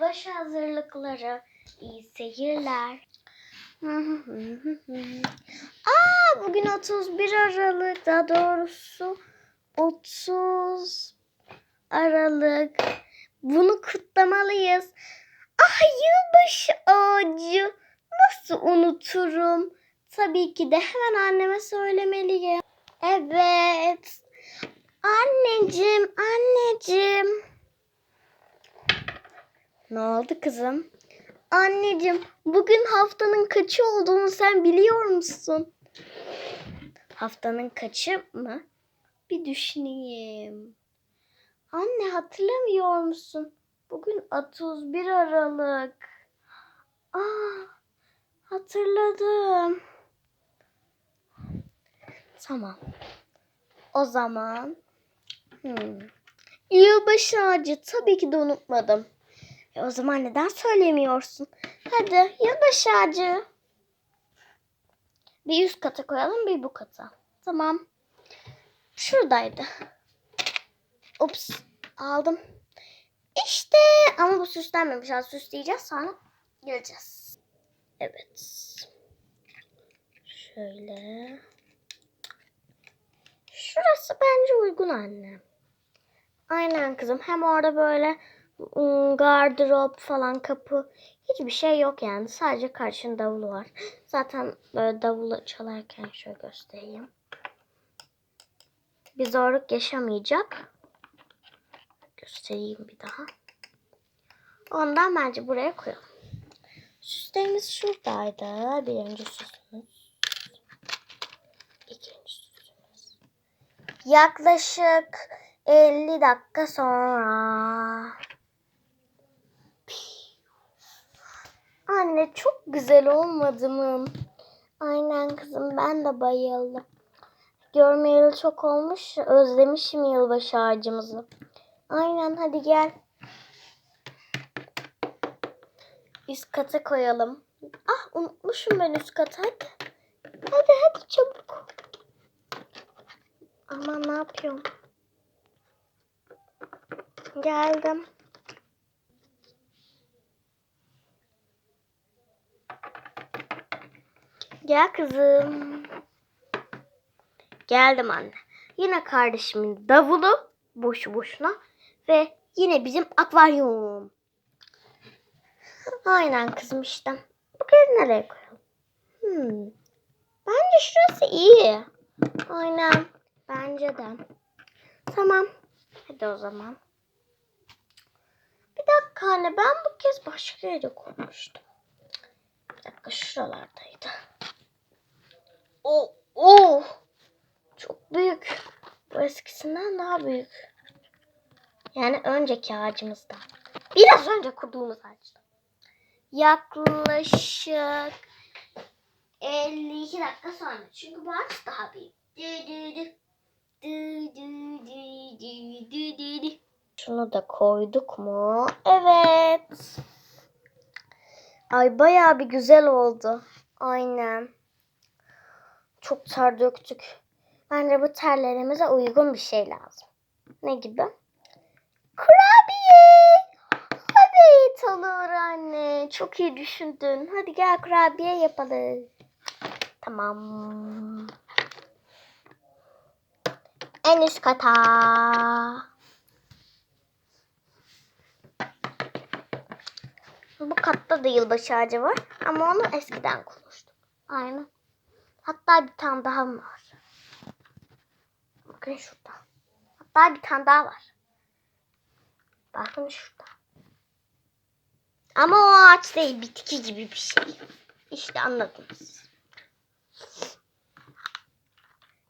Yılbaşı hazırlıkları. İyi seyirler. Aa bugün 31 Aralık daha doğrusu 30 Aralık. Bunu kutlamalıyız. Ah yılbaşı ağacı. Nasıl unuturum? Tabii ki de hemen anneme söylemeliyim. Evet. Anneciğim, anneciğim. Ne oldu kızım? Anneciğim, bugün haftanın kaçı olduğunu sen biliyor musun? Haftanın kaçı mı? Bir düşüneyim. Anne hatırlamıyor musun? Bugün 31 Aralık. Aa, hatırladım. Tamam. O zaman hmm. yılbaşı ağacı tabii ki de unutmadım. E o zaman neden söylemiyorsun? Hadi yılbaşı ağacı. Bir üst kata koyalım bir bu kata. Tamam. Şuradaydı. Ups aldım. İşte ama bu süslenmemiş. Az süsleyeceğiz sonra geleceğiz. Evet. Şöyle. Şurası bence uygun anne. Aynen kızım. Hem orada böyle gardırop falan kapı hiçbir şey yok yani. Sadece karşın davulu var. Zaten böyle davulu çalarken şöyle göstereyim. Bir zorluk yaşamayacak. Göstereyim bir daha. Ondan bence buraya koyalım. Süslerimiz şuradaydı. Birinci süsümüz. İkinci süsümüz. Yaklaşık 50 dakika sonra. Anne çok güzel olmadı mı? Aynen kızım ben de bayıldım. Görmeyeli çok olmuş. Özlemişim yılbaşı ağacımızı. Aynen hadi gel. Üst kata koyalım. Ah unutmuşum ben üst kata. Hadi. Hadi hadi çabuk. Aman ne yapıyorum? Geldim. Gel kızım. Geldim anne. Yine kardeşimin davulu boşu boşuna ve yine bizim akvaryum. Aynen kızım işte. Bu kez nereye koyalım? Hmm. Bence şurası iyi. Aynen. Bence de. Tamam. Hadi o zaman. Bir dakika anne ben bu kez başka yere koymuştum. Bir dakika şuralardaydı. Oh, oh. Çok büyük. Bu eskisinden daha büyük. Yani önceki ağacımızdan. Biraz önce kurduğumuz ağaçtan. Yaklaşık 52 dakika sonra. Çünkü bu ağaç daha büyük. Dü. Şunu da koyduk mu? Evet. Ay bayağı bir güzel oldu. Aynen. Çok ter döktük. Bence bu terlerimize uygun bir şey lazım. Ne gibi? Kurabiye. Evet olur anne. Çok iyi düşündün. Hadi gel kurabiye yapalım. Tamam. En üst kata. Bu katta da yılbaşı ağacı var. Ama onu eskiden kurmuştum. Aynen. Hatta bir tane daha var? Bakın şurada. Hatta bir tane daha var. Bakın şurada. Ama o ağaç değil. Bitki gibi bir şey. İşte anladınız.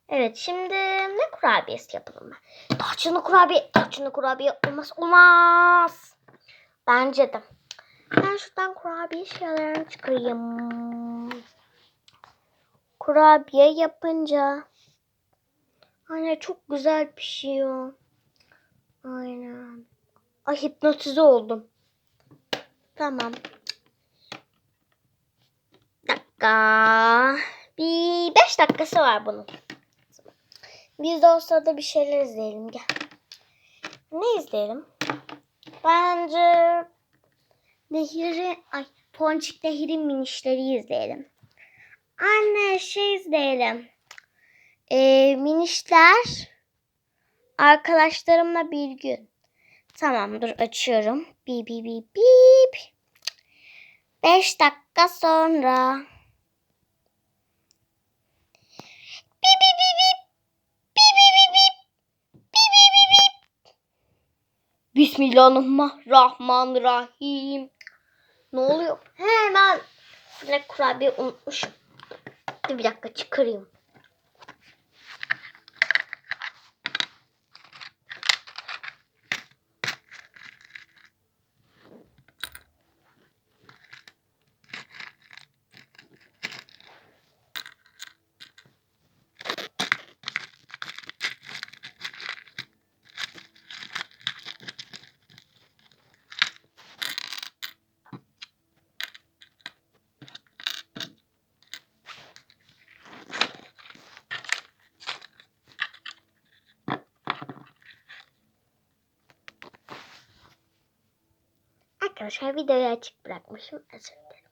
Evet şimdi ne kurabiyesi yapalım ben? Tarçınlı kurabiye. Tarçınlı kurabiye olmaz olmaz. Bence de. Ben şuradan kurabiye şeylerini çıkarayım. Kurabiye yapınca Anne çok güzel pişiyor. Aynen. Ay hipnotize oldum. Tamam. Dakika. Bir beş dakikası var bunun. Biz de o sırada bir şeyler izleyelim. Gel. Ne izleyelim? Bence Nehir'i, ay Ponçik Nehir'in minişleri izleyelim. Anne şey izleyelim. Ee, minişler arkadaşlarımla bir gün. Tamam dur açıyorum. Bip bip bip bip. Beş dakika sonra. Bip bip bip. Bismillahirrahmanirrahim. Ne oluyor? Hemen ne kurabiye unutmuşum. Dur bir dakika çıkarayım. Arkadaşlar videoyu açık bırakmışım. Özür dilerim.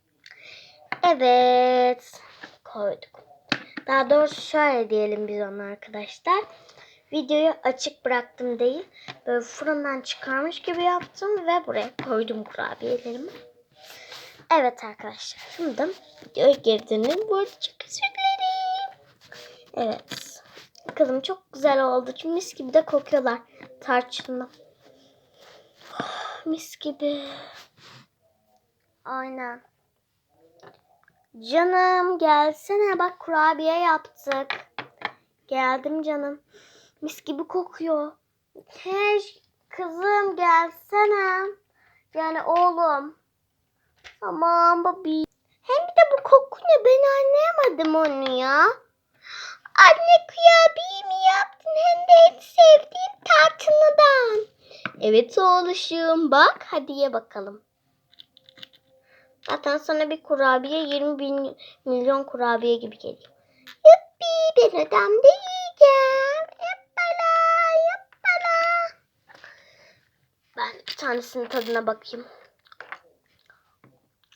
Evet. Koyduk. Daha doğrusu şöyle diyelim biz ona arkadaşlar. Videoyu açık bıraktım değil. Böyle fırından çıkarmış gibi yaptım ve buraya koydum kurabiyelerimi. Evet arkadaşlar. Şimdi videoya dönelim. Bu arada çok özür dilerim. Evet. Kızım çok güzel oldu. Çünkü mis gibi de kokuyorlar. Tarçınlı. Mis gibi. Aynen. Canım gelsene bak kurabiye yaptık. Geldim canım. Mis gibi kokuyor. Hey kızım gelsene. Yani oğlum. Aman babi. Hem de bu koku ne ben anlayamadım onu ya. Anne kurabiye mi yaptın hem de en sevdiğim tarçınlıdan. Evet oğluşum bak hadi ye bakalım. Zaten sana bir kurabiye 20 bin milyon kurabiye gibi geliyor. Yuppi ben adam da yiyeceğim. Yappala yappala. Ben bir tanesinin tadına bakayım.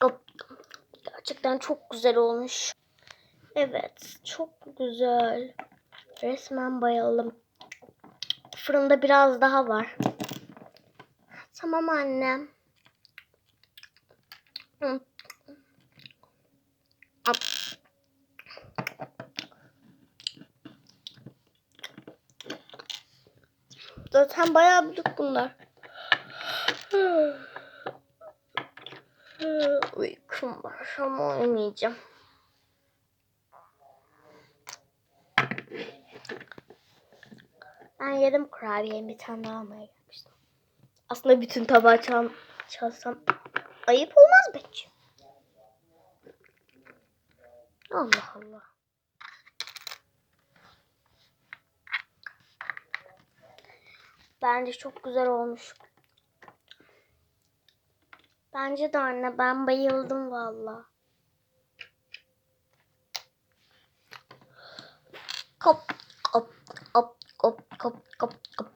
Hop. Gerçekten çok güzel olmuş. Evet çok güzel. Resmen bayıldım. Fırında biraz daha var. Tamam annem. Zaten bayağı büyük bunlar. Uykum var ama uyumayacağım. Ben yedim kurabiyeyi bir tane daha almaya. Aslında bütün tabağı çal çalsam ayıp olmaz bence. Allah Allah. Bence çok güzel olmuş. Bence de anne ben bayıldım valla. Kop kop kop kop kop kop kop.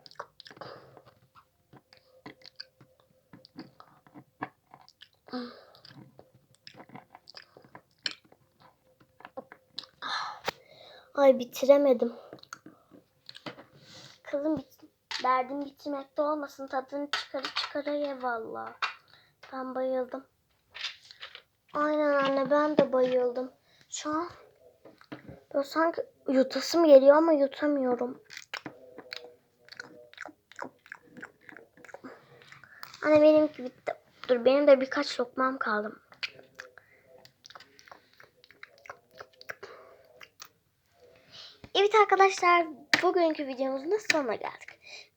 Ay bitiremedim. Kızım bit derdim bitirmekte olmasın. Tadını çıkarı çıkara ye valla. Ben bayıldım. Aynen anne ben de bayıldım. Şu an böyle sanki yutasım geliyor ama yutamıyorum. Anne benimki bitti. Dur benim de birkaç lokmam kaldı. Evet arkadaşlar bugünkü videomuzun da sonuna geldik.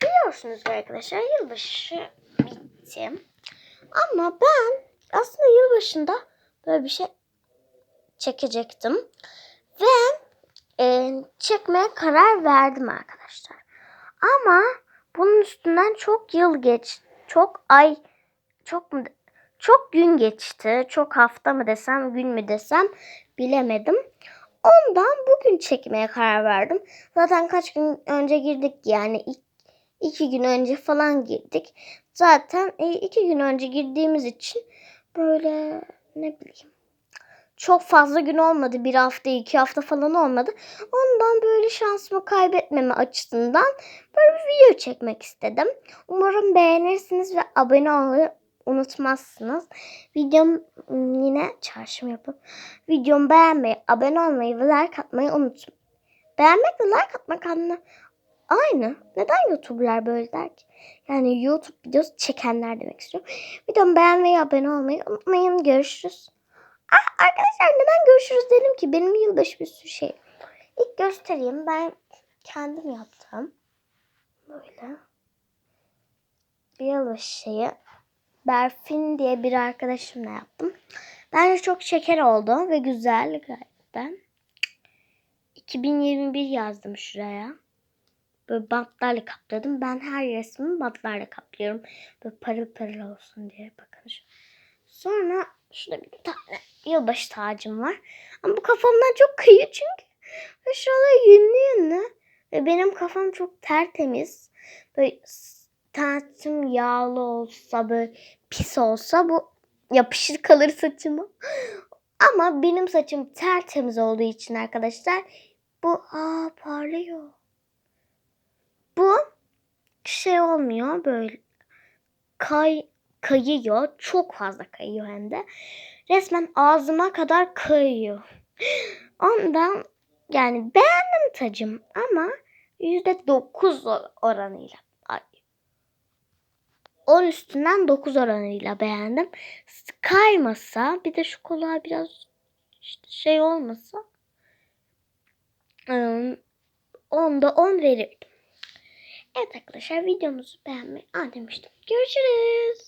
Biliyorsunuz arkadaşlar yılbaşı bitti. Ama ben aslında yılbaşında böyle bir şey çekecektim. Ve e, çekmeye karar verdim arkadaşlar. Ama bunun üstünden çok yıl geç, çok ay, çok mu, çok gün geçti. Çok hafta mı desem, gün mü desem bilemedim. Ondan bugün çekmeye karar verdim. Zaten kaç gün önce girdik yani iki, iki gün önce falan girdik. Zaten e, iki gün önce girdiğimiz için böyle ne bileyim çok fazla gün olmadı. Bir hafta, iki hafta falan olmadı. Ondan böyle şansımı kaybetmeme açısından böyle bir video çekmek istedim. Umarım beğenirsiniz ve abone unutmazsınız. Videom ım, yine çarşım yapıp videomu beğenmeyi, abone olmayı ve like atmayı unutmayın. Beğenmek ve like atmak anla aynı. Neden YouTuber'lar böyle der ki? Yani YouTube videosu çekenler demek istiyorum. Videomu beğenmeyi, abone olmayı unutmayın. Görüşürüz. Ah, arkadaşlar neden görüşürüz dedim ki benim yılbaşı bir sürü şey. İlk göstereyim ben kendim yaptım. Böyle. Bir yılbaşı şeyi. Berfin diye bir arkadaşımla yaptım. Bence çok şeker oldu ve güzel gerçekten. 2021 yazdım şuraya. Böyle bantlarla kapladım. Ben her resmimi bantlarla kaplıyorum. Böyle parıl parıl olsun diye. Bakın. Sonra şurada bir tane yılbaşı tacım var. Ama bu kafamdan çok kayıyor çünkü. Şuralar yünlü yünlü. Ve benim kafam çok tertemiz. Böyle tacım yağlı olsa böyle pis olsa bu yapışır kalır saçıma. Ama benim saçım tertemiz olduğu için arkadaşlar bu aa parlıyor. Bu şey olmuyor böyle kay kayıyor. Çok fazla kayıyor hem de. Resmen ağzıma kadar kayıyor. Ondan yani beğendim tacım ama %9 oranıyla. Ay. 10 üstünden 9 oranıyla beğendim. Kaymasa bir de şu kulağa biraz şey olmasa ım, onda 10 verirdim. Evet arkadaşlar videomuzu beğenmeyi Aa, demiştim. Görüşürüz.